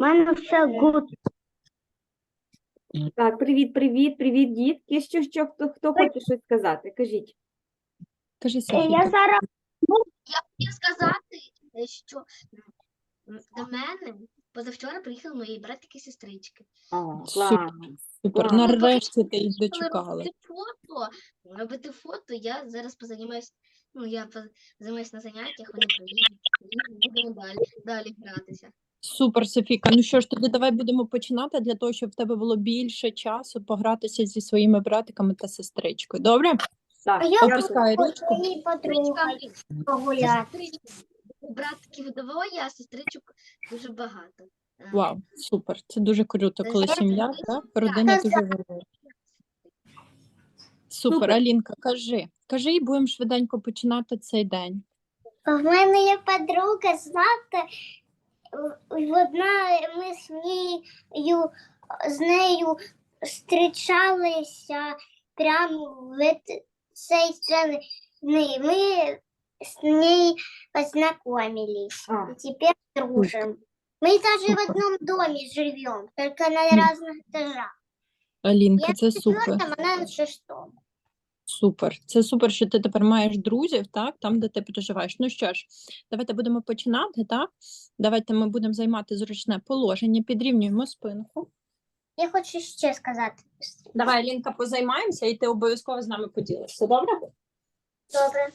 мене все гуд. Так, привіт, привіт, привіт, дітки. Що, що, хто, хто хоче щось сказати? Кажіть. Кажи, Е, Софійка. Я зараз хотів сказати, е, що до мене позавчора приїхали мої братики і сестрички. О, Супер. клас. Супер. Нарешті ти їх дочекала. робити фото, робити фото, я зараз позаймаюсь, ну я позаймаюсь на заняттях, вони приїдуть, і будемо далі, далі гратися. Супер, Софійка. Ну що ж, тоді давай будемо починати для того, щоб в тебе було більше часу погратися зі своїми братиками та сестричкою. Добре? Так, А я дякую. Опускай ручку. своїй Сестричка, погуляти. братків двоє, а сестричок дуже багато. Е, Вау, супер. Це дуже круто, коли Це сім'я, дуже так? Родина дуже важлива. Супер. Алінка, кажи. Кажи і будемо швиденько починати цей день. У мене є подруга, Злата. Одна ми з нею, з нею зустрічалися прямо в цей сцені. Ми з нею познайомились. А, И теперь дружим. Мы даже в одном доме живем, только на Мгм. разных этажах. Алінка, Я це на супер. четвертом, она на шестом. Супер. Це супер, що ти тепер маєш друзів, так, там, де ти проживаєш. Ну що ж, давайте будемо починати, так? Давайте ми будемо займати зручне положення, підрівнюємо спинку. Я хочу ще сказати. Давай, Лінка, позаймаємося, і ти обов'язково з нами поділишся, добре? Добре.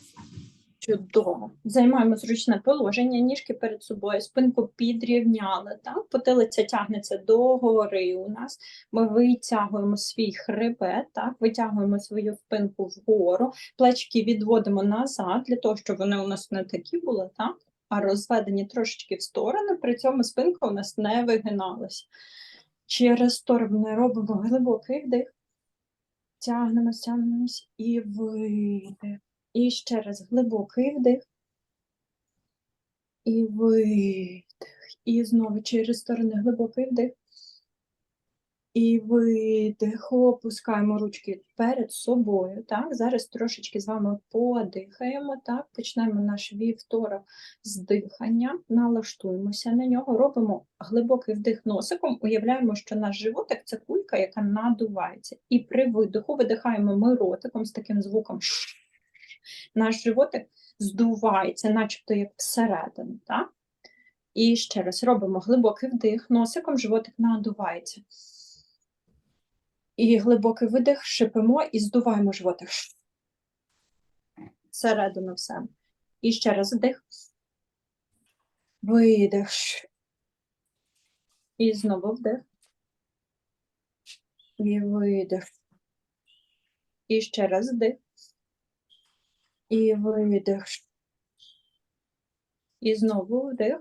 Чудово. Займаємо зручне положення, ніжки перед собою, спинку підрівняли, так? Потилиця тягнеться догори у нас. Ми витягуємо свій хребет, так? Витягуємо свою спинку вгору, плечки відводимо назад, для того, щоб вони у нас не такі були, так? А розведені трошечки в сторони, при цьому спинка у нас не вигиналася. Через сторони робимо глибокий вдих, тягнемось, тягнемось і видих. І ще раз глибокий вдих. І видих. І знову через сторони глибокий вдих. І видих. Опускаємо ручки перед собою. Так, зараз трошечки з вами подихаємо. Так, почнемо наш вівторок з дихання, налаштуємося на нього, робимо глибокий вдих носиком, уявляємо, що наш животик це кулька, яка надувається. І при видиху видихаємо ми ротиком з таким звуком. Наш животик здувається, начебто як всередину. Так? І ще раз робимо глибокий вдих, носиком животик надувається. І глибокий видих, шипимо і здуваємо животик. Всередину в себе. І ще раз вдих. Видих. І знову вдих. І видих. І ще раз вдих. І видих. І знову вдих.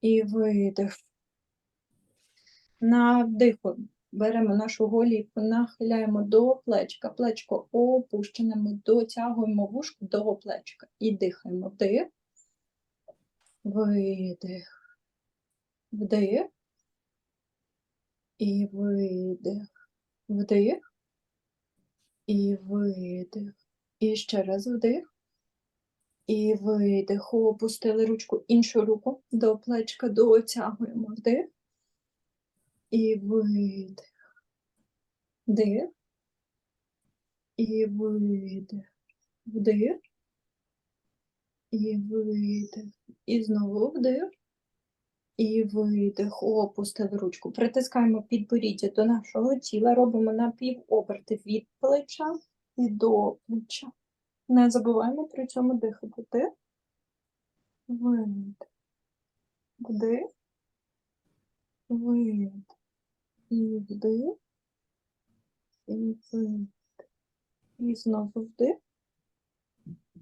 І видих. На вдиху беремо нашу голівку, нахиляємо до плечка, плечко опущене, ми дотягуємо вушку до плечка і дихаємо. Вдих. Видих. Вдих. І видих. Вдих. І видих. І ще раз вдих. І видих. Опустили ручку, іншу руку до плечка, дотягуємо вдих. І видих. Вдих. І видих. Вдих. І видих. І знову вдих. І видих. Опустили ручку. Притискаємо підборіддя до нашого тіла, робимо напівоберти від плеча і до плеча. Не забуваємо при цьому дихати. Вдих. Видих. Вдих. Видих. І вдих. І видих. І знову вдих.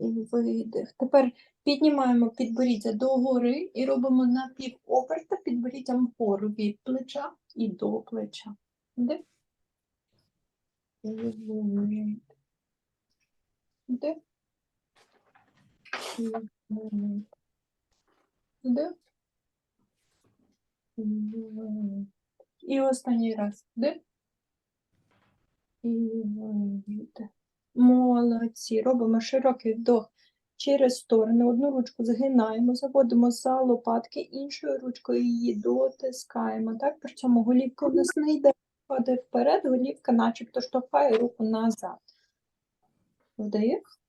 І видих. Тепер піднімаємо підборіддя догори і робимо напівоберта підборіддям вгору від плеча і до плеча. Вдих. І видих. Вдих. І І останній раз. Вдих. І видих. Молодці. Робимо широкий вдох через сторони. Одну ручку згинаємо, заводимо за лопатки, іншою ручкою її дотискаємо. Так? При цьому голівка у нас не йде падає вперед, голівка начебто штовхає руку назад. Вдих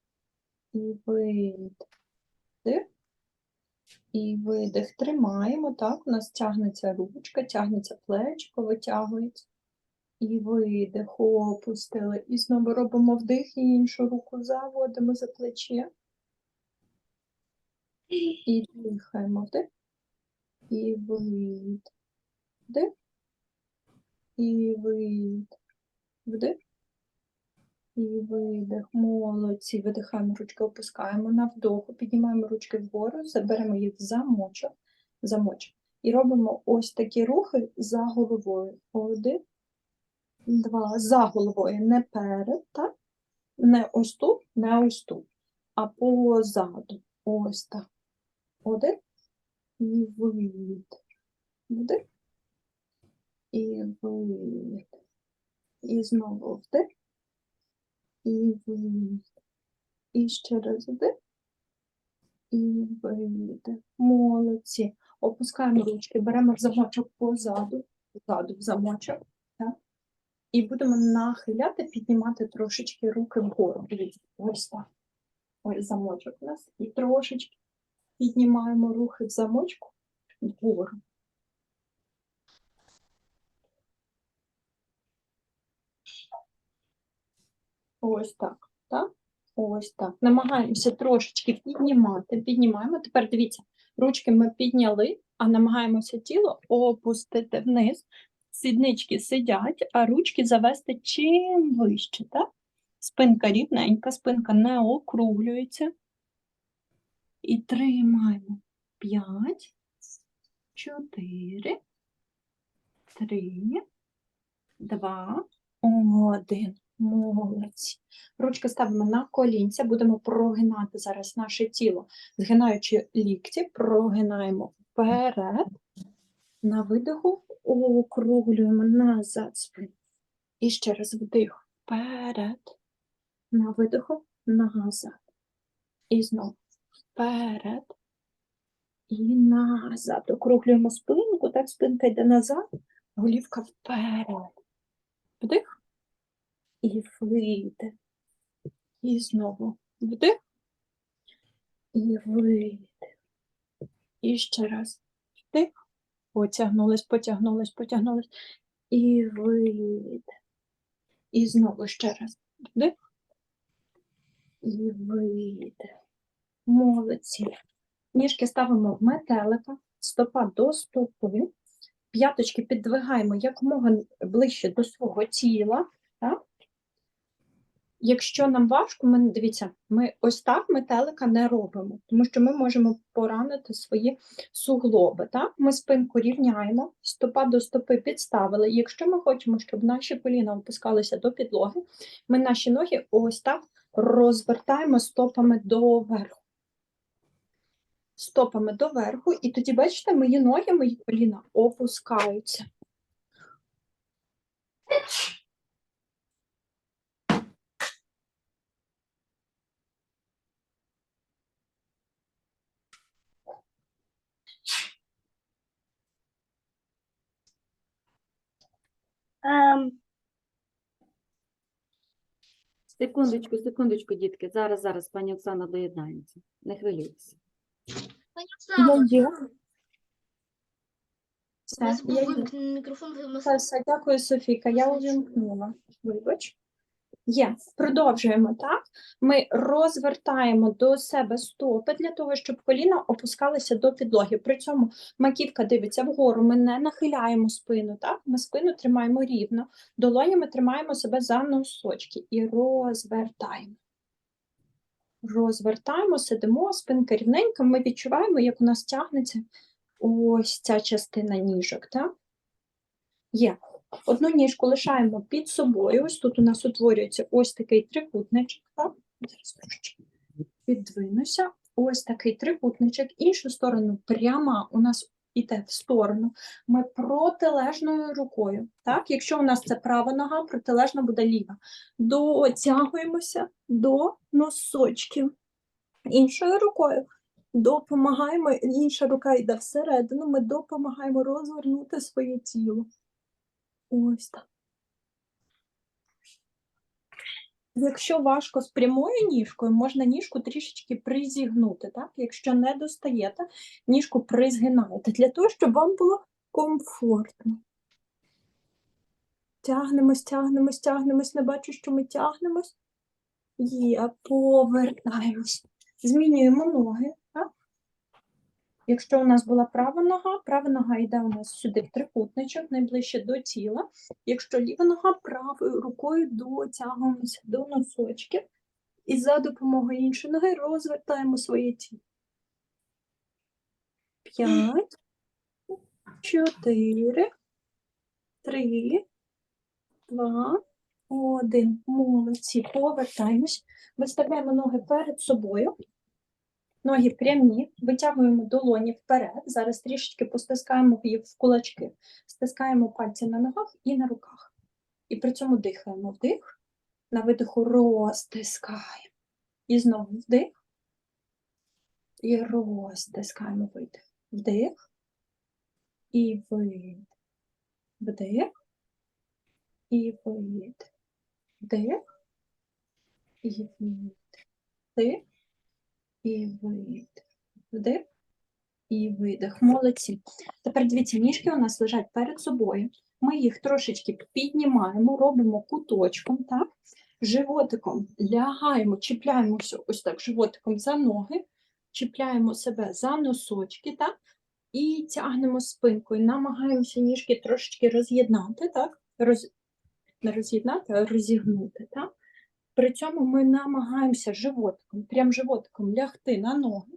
і видих. І видих. Тримаємо, так, у нас тягнеться ручка, тягнеться плечко, витягується. І видих, опустили. І знову робимо вдих і іншу руку заводимо за плече. І дихаємо вдих. І видих. Вдих. І видих. Вдих. І видих. Молодці. Видихаємо ручки, опускаємо на вдоху, піднімаємо ручки вгору, заберемо їх в замочок. замочок. І робимо ось такі рухи за головою. Один, два. За головою. Не перед, так? Не ось тут, не ось тут, а позаду. Ось так. Один. І видих. Вдих. І видих. І знову вдих. І видих. І ще раз вдих. І видих. Молодці. Опускаємо ручки, беремо замочок позаду, позаду замочок. Так? І будемо нахиляти, піднімати трошечки руки вгору. Дивіться, ось так. Ось замочок у нас. І трошечки піднімаємо рухи в замочку вгору. Ось так, так? Ось так. Намагаємося трошечки піднімати. Піднімаємо. Тепер дивіться, ручки ми підняли, а намагаємося тіло опустити вниз. Сіднички сидять, а ручки завести чим вище, так? Спинка рівненька, спинка не округлюється. І тримаємо. П'ять, чотири, три, два, один. Молодці. Ручки ставимо на колінця, будемо прогинати зараз наше тіло, згинаючи лікті, прогинаємо вперед, на видиху округлюємо назад спину. І ще раз вдих вперед, на видиху назад. І знову вперед і назад. Округлюємо спинку, так спинка йде назад, голівка вперед. Вдих і видих. І знову вдих і видих. І ще раз вдих. Потягнулись, потягнулись, потягнулись. І видих. І знову ще раз вдих. І видих. Молодці. Ніжки ставимо в метелика, стопа до стопи. П'яточки піддвигаємо якомога ближче до свого тіла. Так? Якщо нам важко, ми дивіться, ми ось так метелика не робимо, тому що ми можемо поранити свої суглоби. Так? Ми спинку рівняємо, стопа до стопи підставили. Якщо ми хочемо, щоб наші коліна опускалися до підлоги, ми наші ноги ось так розвертаємо стопами доверху. Стопами доверху, і тоді, бачите, мої ноги, мої коліна опускаються. Ем, Секундочку, секундочку, дітки. Зараз, зараз пані Оксана доєднається. Не хвилюйтеся. Пані Я є. Все, я є. мікрофон, Все, все, дякую, Софійка. Я увімкнула. Вибач. Є. Продовжуємо, так? Ми розвертаємо до себе стопи для того, щоб коліна опускалися до підлоги. При цьому маківка дивиться вгору, ми не нахиляємо спину, так? Ми спину тримаємо рівно, долонями тримаємо себе за носочки і розвертаємо. Розвертаємо, сидимо, спинка рівненька, ми відчуваємо, як у нас тягнеться ось ця частина ніжок, так? Є. Одну ніжку лишаємо під собою. Ось тут у нас утворюється ось такий трикутничок. Так? Зараз трошечки підвинуся. Ось такий трикутничок. Іншу сторону пряма у нас іде в сторону. Ми протилежною рукою. Так? Якщо у нас це права нога, протилежна буде ліва. Дотягуємося до носочків. Іншою рукою допомагаємо, інша рука йде всередину, ми допомагаємо розвернути своє тіло. Ось так. Якщо важко з прямою ніжкою, можна ніжку трішечки призігнути, так? Якщо не достаєте, ніжку призгинаєте для того, щоб вам було комфортно. Тягнемось, тягнемось, тягнемось, не бачу, що ми тягнемось. Є, повертаємось. Змінюємо ноги. Якщо у нас була права нога, права нога йде у нас сюди в трикутничок, найближче до тіла. Якщо ліва нога, правою рукою дотягуємося до носочків і за допомогою іншої ноги розвертаємо своє тіло. П'ять, чотири, три, два, один. Молодці. Повертаємось. Виставляємо ноги перед собою. Ноги прямі, витягуємо долоні вперед. Зараз трішечки постискаємо їх в кулачки. Стискаємо пальці на ногах і на руках. І при цьому дихаємо вдих. На видиху розтискаємо. І знову вдих. І розтискаємо видих. Вдих. І видих. Вдих. І видих. Вдих. І видих. Вдих. І видих. Вдих. І видих. Молодці. Тепер дивіться, ніжки у нас лежать перед собою. Ми їх трошечки піднімаємо, робимо куточком, так? Животиком лягаємо, чіпляємося ось так животиком за ноги, чіпляємо себе за носочки, так? І тягнемо спинкою, намагаємося ніжки трошечки роз'єднати, так? Роз... Не роз'єднати, а розігнути, так? При цьому ми намагаємося животиком, прям животиком лягти на ноги,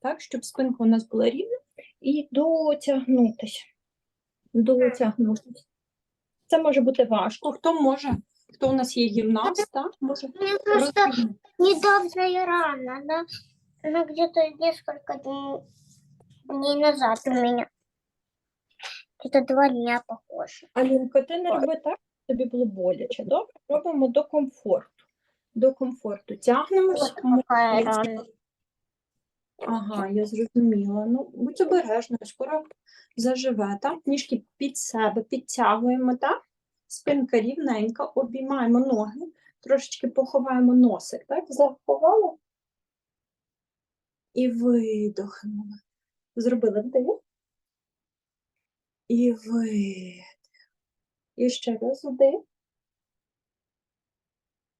так, щоб спинка у нас була рівна, і дотягнутися. Дотягнутися. Це може бути важко. Хто може, хто у нас є гімнаст, так, може Мне просто розтягнути. недавно рано, да? Ну, где-то несколько дней, дней назад у меня. Где-то два дня похоже. Алінко, ти не роби так, щоб тобі було боляче. Добре? Робимо до комфорту. До комфорту. Тягнемось. Ага, я зрозуміла. Ну, будь обережна, скоро заживе, так? Ніжки під себе підтягуємо, так? Спинка рівненька, обіймаємо ноги, трошечки поховаємо носик, так? Заховали і видохнули. Зробили вдих. І видих. І ще раз вдих.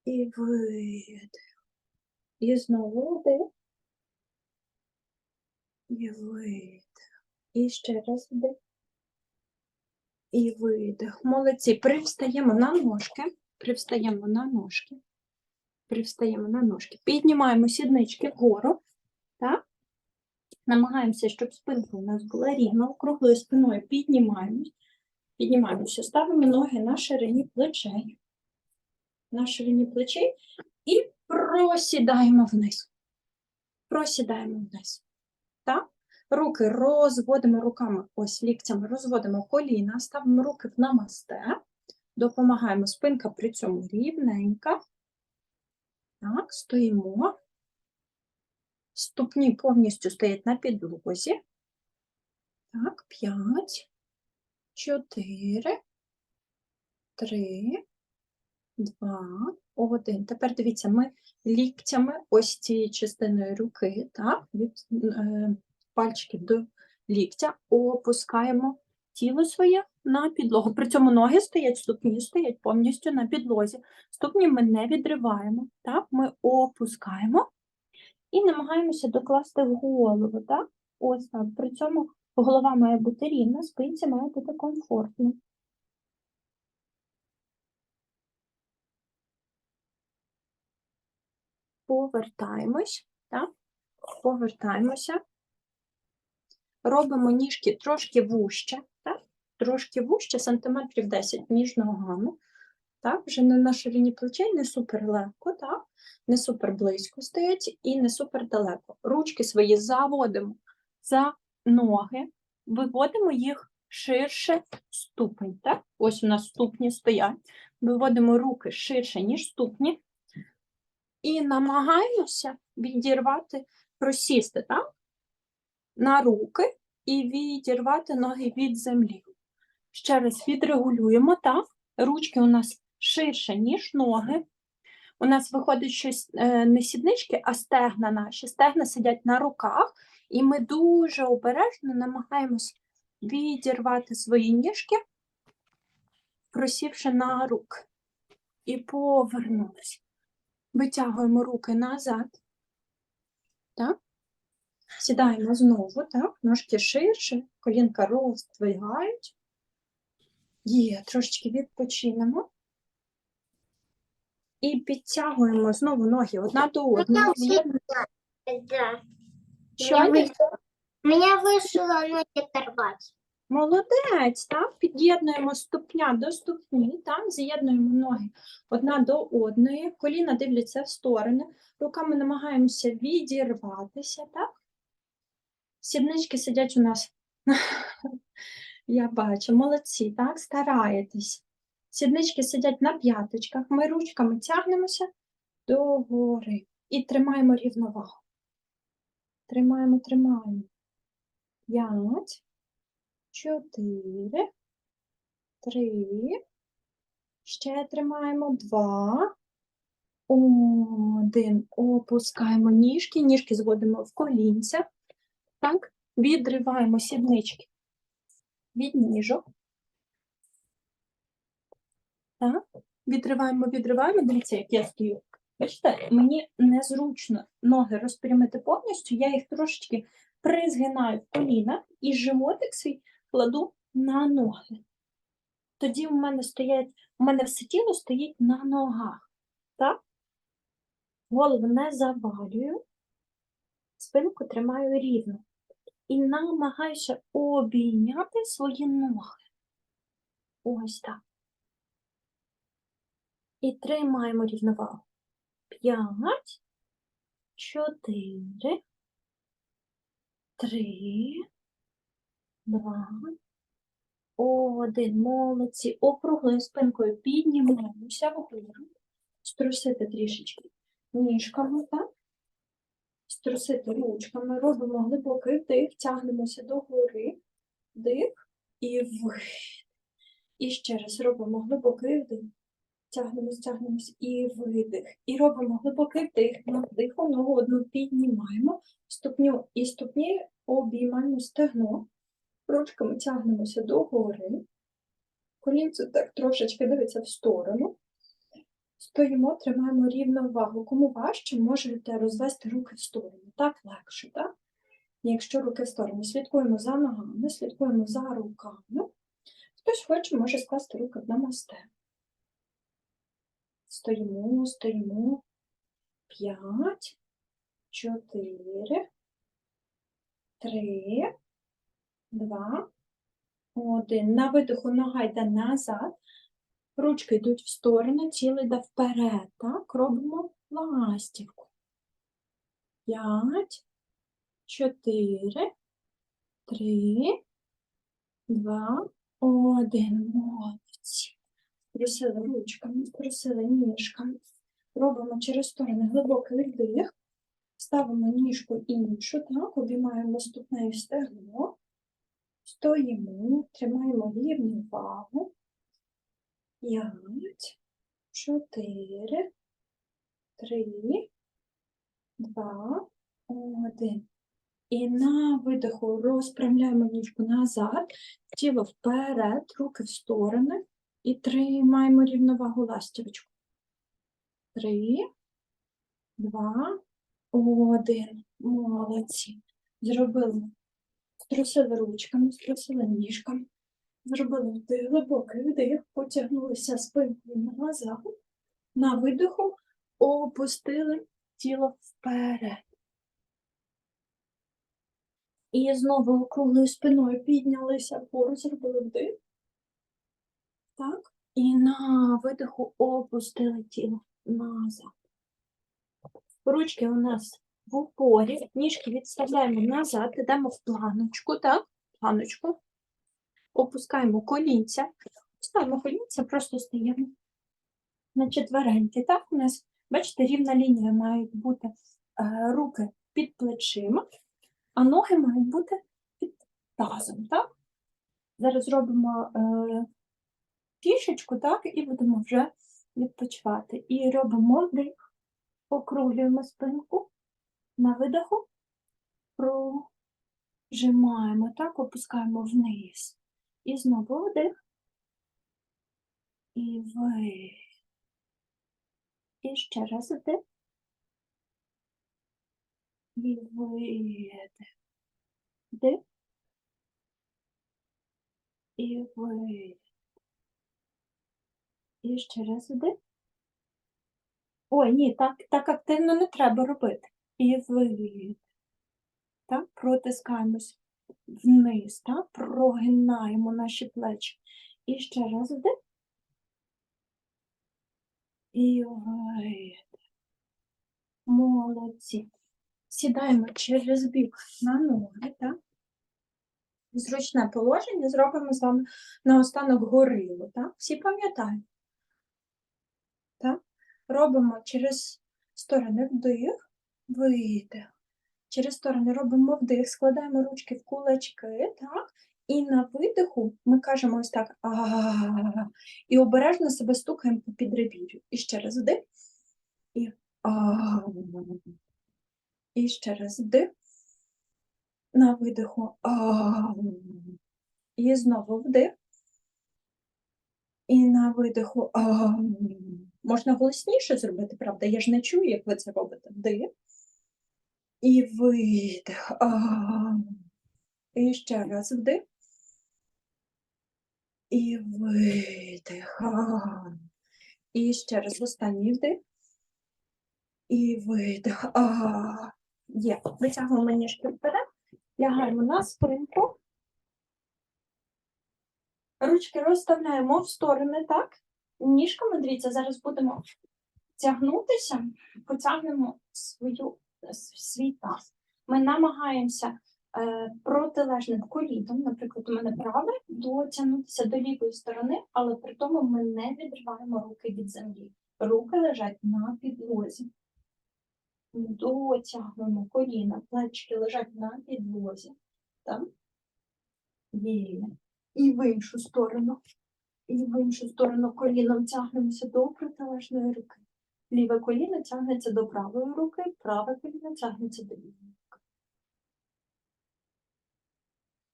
І видих. І знову вдих. І видих. І ще раз вдих. І видих. Молодці. Привстаємо на ножки. Привстаємо на ножки. Привстаємо на ножки. Піднімаємо сіднички вгору. Так? Намагаємося, щоб спинка у нас була рівна. Округлою спиною піднімаємось. Піднімаємося. Ставимо ноги на ширині плечей. На ширині плечей. І просідаємо вниз. Просідаємо вниз. Так? Руки розводимо руками, ось ліктями, розводимо коліна, ставимо руки в намасте, допомагаємо, спинка при цьому рівненька. Так, стоїмо. Ступні повністю стоять на підлозі. Так, п'ять, чотири, три, два, один. Тепер дивіться, ми ліктями ось цією частиною руки, так, від е, пальчиків до ліктя, опускаємо тіло своє на підлогу. При цьому ноги стоять, ступні стоять повністю на підлозі. Ступні ми не відриваємо, так, ми опускаємо і намагаємося докласти голову, так, ось так. При цьому голова має бути рівна, спинці має бути комфортно. Повертаємось, так? Повертаємося. Робимо ніжки трошки вужче, так? Трошки вужче, сантиметрів 10 між ногами. Так, вже не на ширині плечей, не супер легко, так? Не супер близько стоять і не супер далеко. Ручки свої заводимо за ноги, виводимо їх ширше ступень. Так? Ось у нас ступні стоять. Виводимо руки ширше, ніж ступні. І намагаємося відірвати, просісти, так? На руки і відірвати ноги від землі. Ще раз відрегулюємо, так? Ручки у нас ширше, ніж ноги. У нас виходить щось е, не сіднички, а стегна наші. Стегна сидять на руках, і ми дуже обережно намагаємось відірвати свої ніжки, просівши на руки. І повернулися. Витягуємо руки назад. Так? Сідаємо знову, так? Ножки ширше, колінка роздвигають. Є, трошечки відпочинемо. І підтягуємо знову ноги одна до одної. Да. Що Меня ні? вышло, ноги оторвать. Молодець, так? Під'єднуємо ступня до ступні, так? З'єднуємо ноги одна до одної, коліна дивляться в сторони, руками намагаємося відірватися, так? Сіднички сидять у нас. Я бачу, молодці, так? Стараєтесь. Сіднички сидять на п'яточках, ми ручками тягнемося догори і тримаємо рівновагу. Тримаємо, тримаємо. П'ять чотири, три, ще тримаємо два, один, опускаємо ніжки, ніжки зводимо в колінця, так, відриваємо сіднички від ніжок, так, відриваємо, відриваємо, дивіться, як я стою. Бачите, мені незручно ноги розпрямити повністю, я їх трошечки призгинаю в колінах і животик свій кладу на ноги. Тоді у мене стоять, у мене все тіло стоїть на ногах. Так? Голову не завалюю, спинку тримаю рівно. І намагаюся обійняти свої ноги. Ось так. І тримаємо рівновагу. П'ять, чотири, три, два, один. Молодці. Округлою спинкою піднімаємося вгору. Струсити трішечки ніжками, так? Струсити ручками. Робимо глибокий вдих, тягнемося догори. Вдих і вихід. І ще раз робимо глибокий вдих. Тягнемось, тягнемось і видих. І робимо глибокий вдих. На вдиху ногу одну піднімаємо, ступню і ступні обіймаємо стегно. Ручками тягнемося догори. Колінце так трошечки дивиться в сторону. Стоїмо, тримаємо рівновагу. Кому важче, можете розвести руки в сторону. Так легше, так? Якщо руки в сторону, слідкуємо за ногами, слідкуємо за руками. Хтось хоче, може скласти руки в намасте. Стоїмо, стоїмо. П'ять, чотири, три, два, один. На видиху нога йде назад. Ручки йдуть в сторону, тіло йде вперед. Так, робимо ластівку. П'ять, чотири, три, два, один. Молодці. Просили ручками, просили ніжками. Робимо через сторони глибокий вдих. Ставимо ніжку іншу, так, обіймаємо ступнею стегно. Стоїмо, тримаємо рівну вагу. П'ять, чотири, три, два, один. І на видиху розпрямляємо ніжку назад, тіло вперед, руки в сторони. І тримаємо рівновагу ластівочку. Три, два, один. Молодці. Зробили. Струсили ручками, струсили ніжками. Зробили вдих, глибокий вдих, потягнулися спинкою на назад. На видиху опустили тіло вперед. І знову округлою спиною піднялися вгору, зробили вдих. Так. І на видиху опустили тіло назад. Ручки у нас в упорі, ніжки відставляємо назад, йдемо в планочку, так? Планочку. Опускаємо колінця. Ставимо колінця, просто стаємо на четвереньки. Так, у нас, бачите, рівна лінія має бути е, руки під плечима, а ноги мають бути під тазом, так? Зараз зробимо е, фішечку, так, і будемо вже відпочивати. І робимо вдих, округлюємо спинку на видиху, прожимаємо, так, опускаємо вниз. І знову вдих. І видих. І ще раз вдих. І видих. Вдих. І видих. І ще раз вдих. Ой, ні, так, так активно не треба робити. І видих. Так, протискаємось вниз, так, прогинаємо наші плечі. І ще раз вдих. І видих. Молодці. Сідаємо через бік на ноги, так? Зручне положення зробимо з вами наостанок горилу, так? Всі пам'ятають? Робимо через сторони вдих, видих. Через сторони робимо вдих, складаємо ручки в кулачки, так? І на видиху ми кажемо ось так а і обережно себе стукаємо по підребір'ю. І ще раз вдих. І а І ще раз вдих. На видиху. а І знову вдих. І на видиху. а Можна голосніше зробити, правда? Я ж не чую, як ви це робите. Вдих. І видих. І ще раз вдих. І видих. І ще раз останній вдих. І видих. Є. Витягуємо ніжки вперед, лягаємо на спинку. Ручки розставляємо в сторони, так? Ніжками, дивіться, зараз будемо тягнутися, потягнемо свою, с- свій таз. Ми намагаємося е, протилежним коліном, наприклад, у мене праве, дотягнутися до лівої сторони, але при тому ми не відриваємо руки від землі. Руки лежать на підлозі. Дотягнемо коліна, плечки лежать на підлозі. Так? І в іншу сторону. І в іншу сторону коліном тягнемося до протилежної руки. Ліве коліно тягнеться до правої руки, праве коліно тягнеться до лівої руки.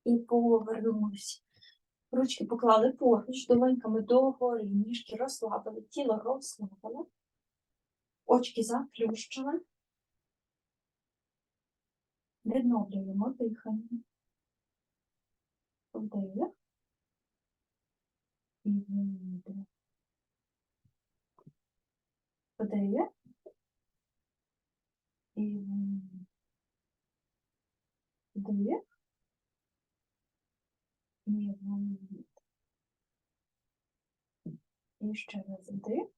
І повернулися. Ручки поклали поруч, долоньками догори, ніжки розслабили, тіло розслабили, очки заплющили. Відновлюємо дихання. Вдих. І видих. Вдих. І. Вдих. І видих. І ще раз вдих.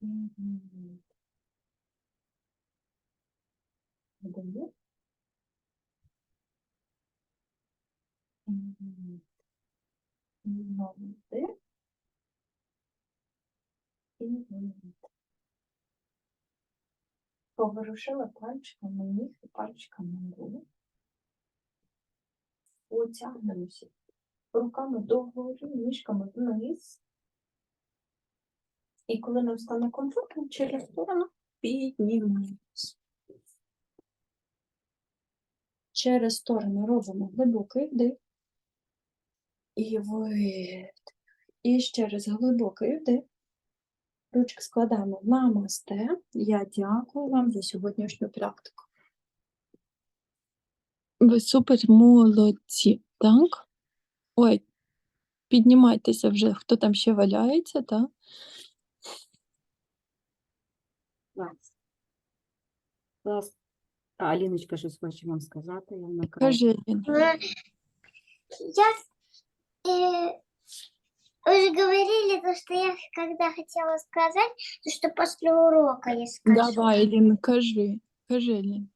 І видих. Вдих. І видих. І знову вдих. Поворушила пальчиками ніг і пальчиками рук. Потягнемося руками догори, ніжками вниз. І коли нам стане комфортно, через сторону піднімаємось. Через сторону робимо глибокий вдих. І видих. І ще раз глибокий вдих. Ручки складаємо намасте. Я дякую вам за сьогоднішню практику. Ви супер молодці, так? Ой, піднімайтеся вже, хто там ще валяється, так? Клас. Клас. А, Аліночка щось хоче вам сказати. Я Лін. Э, Я, э, вы же говорили, то, что я когда хотела сказать, то, что после урока я скажу. Давай, Лін, кажи. Кажи, Лін.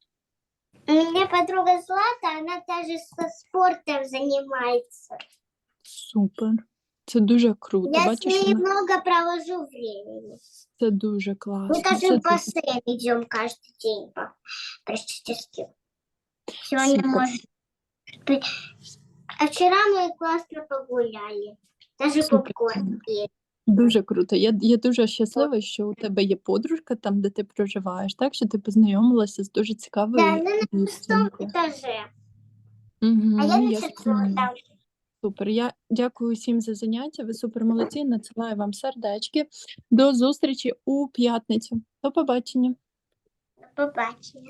У меня подруга Злата, она даже со спортом занимается. Супер. Це дуже круто. Я Бачиш, ней вона- много провожу времени. це дуже Мы класно. даже Це в дуже бассейн идем каждый день по практически. Сегодня Супер. может быть. А вчера мы классно погуляли. Даже попкорн. Дуже круто. Я, я дуже щаслива, що у тебе є подружка там, де ти проживаєш, так що ти познайомилася з дуже Да, цікавою она на шестом дівчинкою. этаже. Угу, А я на я четвертом. зрозуміла. Супер. Я дякую всім за заняття. Ви супер молодці. Надсилаю вам сердечки. До зустрічі у п'ятницю. До побачення. До побачення.